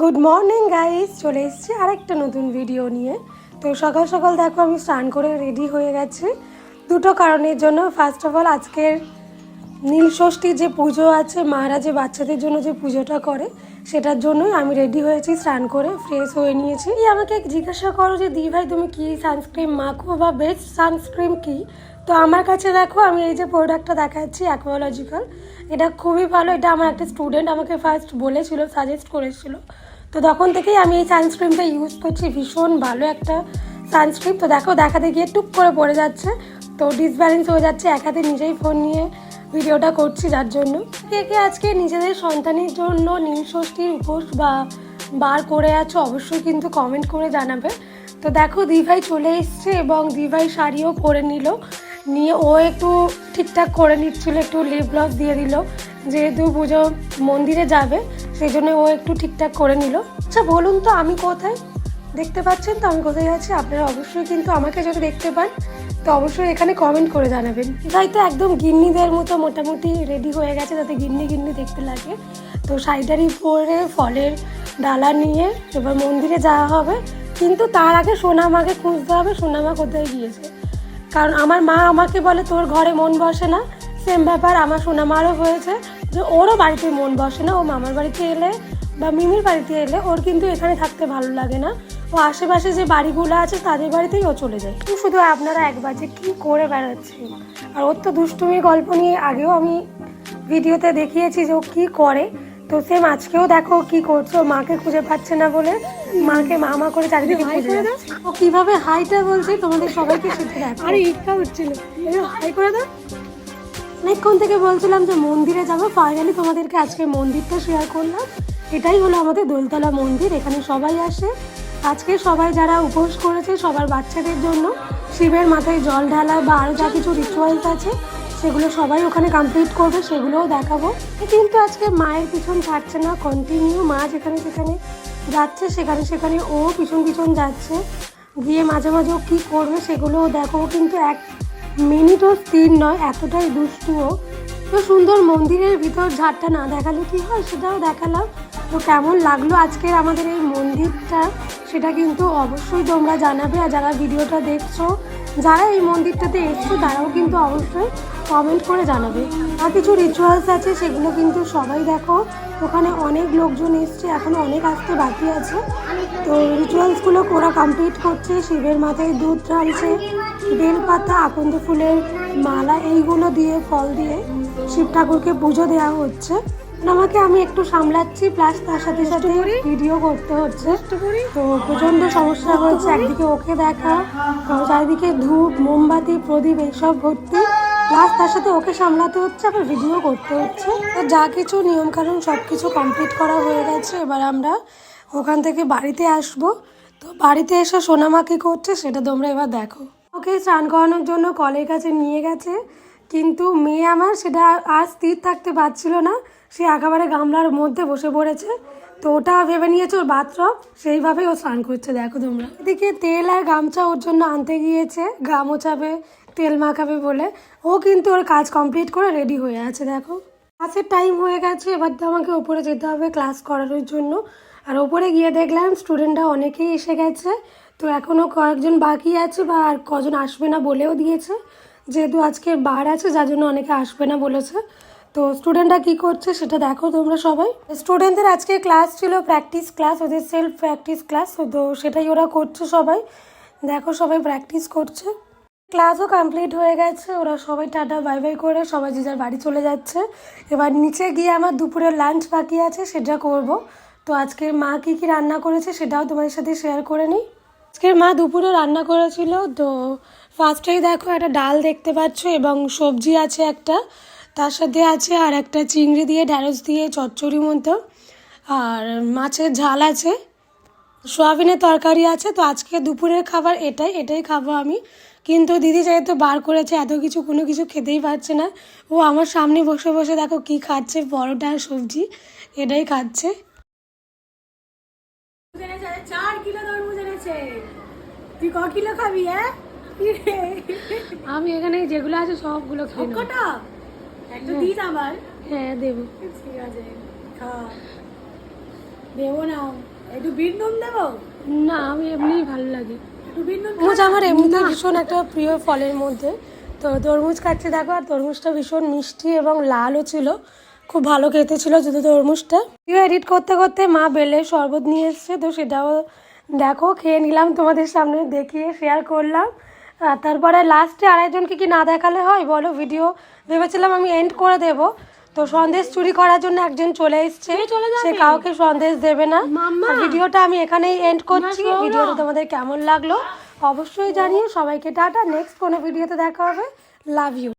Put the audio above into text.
Good morning guys চলে এসেছি আরেকটা নতুন ভিডিও নিয়ে। তো সকাল সকাল দেখো, আমি স্নান করে রেডি হয়ে গেছি। দুটো কারণের জন্য ফার্স্ট অফ অল আজকের নীল ষষ্ঠীর যে পুজো আছে মারা যে বাচ্চাদের জন্য যে পুজোটা করে, সেটার জন্যই আমি রেডি হয়েছি, স্নান করে ফ্রেশ হয়ে নিয়েছি। আমাকে জিজ্ঞাসা করো যে দি ভাই, তুমি কি সানস্ক্রিন মাখো বা বেস্ট সানস্ক্রিন কি? তো আমার কাছে দেখো, আমি এই যে প্রোডাক্টটা দেখাচ্ছি অ্যাকোয়ালজিক্যাল এটা খুবই ভালো। এটা আমার একটা স্টুডেন্ট আমাকে ফার্স্ট বলেছিল সাজেস্ট করেছিল। তো তখন থেকেই আমি এই সানস্ক্রিনটা ইউজ করছি। ভীষণ ভালো একটা সানস্ক্রিন তো দেখো, দেখাতে গিয়ে টুক করে পড়ে যাচ্ছে। তো ডিসব্যালেন্স হয়ে যাচ্ছে, এক হাতে নিজেই ফোন নিয়ে ভিডিওটা করছি যার জন্য। কে কে আজকে নিজেদের সন্তানের জন্য নীল ষষ্ঠীর উপোস বা বার করে আছো অবশ্যই কিন্তু কমেন্ট করে জানাবে। তো দেখো, দিভাই চলে এসছে এবং দিভাই শাড়িও পরে নিল। নিয়ে ও একটু ঠিকঠাক করে নিচ্ছিল, একটু লিপ গ্লস দিয়ে দিল। যেহেতু পুজো মন্দিরে যাবে, সেই জন্য ও একটু ঠিকঠাক করে নিল। আচ্ছা বলুন তো আমি কোথায়? দেখতে পাচ্ছেন তো আমি কোথায় আছি? আপনারা অবশ্যই কিন্তু আমাকে যদি দেখতে পান, তো অবশ্যই এখানে কমেন্ট করে জানাবেন। তো একদম গিন্নিদের মতো মোটামুটি রেডি হয়ে গেছে, যাতে গিন্নি গিন্নি দেখতে লাগে। তো শাড়িটারি পরে ফলের ডালা নিয়ে এবার মন্দিরে যাওয়া হবে। কিন্তু তার আগে সোনামাকে খুঁজতে হবে, সোনামা কোথায় গিয়েছে? কারণ আমার মা আমাকে বলে, তোর ঘরে মন বসে না? সেম ব্যাপার আমার সোনামারও হয়েছে, যে ওরও বাড়িতে মন বসে না। ও মামার বাড়িতে এলে বা মিমির বাড়িতে এলে ওর কিন্তু এখানে থাকতে ভালো লাগে না। ও আশেপাশে যে বাড়িগুলো আছে তাদের বাড়িতেই ও চলে যায়। শুধু আপনারা একবার যে কী করে বেড়াচ্ছে। আর ওর তো দুষ্টুমি গল্প নিয়ে আগেও আমি ভিডিওতে দেখিয়েছি যে ও কী করে। তো সেম আজকেও দেখো কি করছ। মাকে খুঁজে পাচ্ছে না বলে মাকে মামা করে চারিদিকে খুঁজে যাচ্ছে। ও কীভাবে হাইটা বলছে তোমাদের সবাইকে সেটা দেখো আরে ইচ্ছা হচ্ছিল। হাই করে দাও। অনেকক্ষণ থেকে বলছিলাম যে মন্দিরে যাব। ফাইনালি তোমাদেরকে আজকে মন্দিরটা শেয়ার করলাম। এটাই হলো আমাদের দোলতলা মন্দির। এখানে সবাই আসে। আজকে সবাই যারা উপোস করেছে সবার বাচ্চাদের জন্য, শিবের মাথায় জল ঢালা বা আরও যা কিছু রিচুয়ালস আছে, সেগুলো সবাই ওখানে কমপ্লিট করবে, সেগুলোও দেখাবো। কিন্তু আজকে মায়ের পিছন ছাড়ছে না কন্টিনিউ মা যেখানে সেখানে যাচ্ছে, সেখানে সেখানে ও পিছন পিছন যাচ্ছে। গিয়ে মাঝে মাঝে ও কী করবে সেগুলোও দেখো, কিন্তু এক মিনিটও স্থির নয়, এতটাই দুষ্টুও তো সুন্দর মন্দিরের ভিতর ঝাড়টা না দেখালে কি হয় সেটাও দেখালাম। তো কেমন লাগল আজকের আমাদের এই মন্দিরটা? সেটা কিন্তু অবশ্যই তোমরা জানাবে আর যারা ভিডিওটা দেখছ, যারা এই মন্দিরটাতে এসছো, তারাও কিন্তু অবশ্যই কমেন্ট করে জানাবে। আর কিছু রিচুয়ালস আছে, সেগুলো কিন্তু সবাই দেখো। ওখানে অনেক লোকজন এসছে, এখনও অনেক আসতে বাকি আছে। তো রিচুয়ালসগুলো ওরা কমপ্লিট করছে, শিবের মাথায় দুধ ঢালছে বেলপাতা আকন্দ ফুলের মালা, এইগুলো দিয়ে, ফল দিয়ে শিব ঠাকুরকে পুজো দেওয়া হচ্ছে। আমাকে আমি একটু সামলাচ্ছি প্লাস তার সাথে সাথে ভিডিও করতে হচ্ছে। তো প্রচণ্ড সমস্যা হচ্ছে একদিকে ওকে দেখা চারিদিকে ধূপ মোমবাতি প্রদীপ এইসব ভর্তি। প্লাস তার সাথে ওকে সামলাতে হচ্ছে আবার ভিডিও করতে হচ্ছে। তো যা কিছু নিয়মকানুন সব কিছু কমপ্লিট করা হয়ে গেছে এবার আমরা ওখান থেকে বাড়িতে আসব। তো বাড়িতে এসে সোনামা কী করছে সেটা তোমরা এবার দেখো। ওকে স্নান করানোর জন্য কলের কাছে নিয়ে গেছে। কিন্তু মেয়ে আমার সেটা আর স্থির থাকতে পারছিল না। সে একেবারে গামলার মধ্যে বসে পড়েছে। তো ওটা ভেবে নিয়েছে ওর বাথরুম সেইভাবেই ও স্নান করছে, দেখো তোমরা। এদিকে তেল আর গামছা ওর জন্য আনতে গিয়েছে, গা মোছাবে, তেল মাখাবে বলে। ও কিন্তু ওর কাজ কমপ্লিট করে রেডি হয়ে আছে, দেখো। ক্লাসের টাইম হয়ে গেছে, এবার তো আমাকে ওপরে যেতে হবে ক্লাস করানোর জন্য। আর ওপরে গিয়ে দেখলাম স্টুডেন্টরা অনেকেই এসে গেছে। তো এখনও কয়েকজন বাকি আছে বা আর কজন আসবে না বলেও দিয়েছে। যেহেতু আজকে বার আছে, যার জন্য অনেকে আসবে না বলেছে। তো স্টুডেন্টরা কী করছে সেটা দেখো তোমরা সবাই। স্টুডেন্টদের আজকে ক্লাস ছিল প্র্যাকটিস ক্লাস ওদের সেলফ প্র্যাকটিস ক্লাস তো সেটাই ওরা করছে সবাই। দেখো সবাই প্র্যাকটিস করছে। ক্লাসও কমপ্লিট হয়ে গেছে, ওরা সবাই টাটা বাই বাই করে সবাই যে যার বাড়ি চলে যাচ্ছে। এবার নিচে গিয়ে আমার দুপুরের লাঞ্চ বাকি আছে, সেটা করব। তো আজকে মা কী কী রান্না করেছে সেটাও তোমাদের সাথে শেয়ার করে নিই। আজকের মা দুপুরে রান্না করেছিল, তো ফার্স্টেই দেখো একটা ডাল দেখতে পাচ্ছ এবং সবজি আছে একটা, তার সাথে আছে আর একটা চিংড়ি দিয়ে, ঢ্যাঁড়স দিয়ে, চচ্চড়ি মতো। আর মাছের ঝাল আছে, সোয়াবিনের তরকারি আছে, তো আজকে দুপুরের খাবার এটাই এটাই খাব আমি। কিন্তু দিদি যেহেতু বার করেছে, এত কিছু, কোনো কিছু খেতেই পারছে না। ও আমার সামনে বসে বসে দেখো কি খাচ্ছে, পরোটা আর সবজি, এটাই খাচ্ছে। চার কিলো তরমুজ এনেছে তুই ক কিলো খাবি হ্যাঁ? আমি এখানে যেগুলো আছে সবগুলো খেয়ে নেব। কটা একটা দিস আমার হ্যাঁ দেবো। ঠিক আছে খা। দেবো না। একটু বিট নুন দেবো? না আমি এমনিই ভালো লাগে। একটু বিট নুন তরমুজ আমার এমনিতে ভীষণ একটা প্রিয় ফলের মধ্যে। তো তরমুজ খাচ্ছি দেখো আর তরমুজটা ভীষণ মিষ্টি এবং লালও ছিল। খুব ভালো খেতে ছিল যদি তরমুজটা। ভিডিও এডিট করতে করতে মা বেলে শরবত নিয়ে এসছে তো সেটাও দেখো খেয়ে নিলাম তোমাদের সামনে দেখিয়ে শেয়ার করলাম। তারপরে লাস্টে আরেকজনকে কি না দেখালে হয়? বলো ভিডিও ভেবেছিলাম আমি এন্ড করে দেব। তো সন্দেশ চুরি করার জন্য একজন চলে এসছে। সে কাউকে সন্দেশ দেবে না। ভিডিওটা আমি এখানেই এন্ড করছি। ভিডিওটা তোমাদের কেমন লাগল অবশ্যই জানিও। সবাইকে টাটা। নেক্সট কোনো ভিডিওতে দেখা হবে। Love you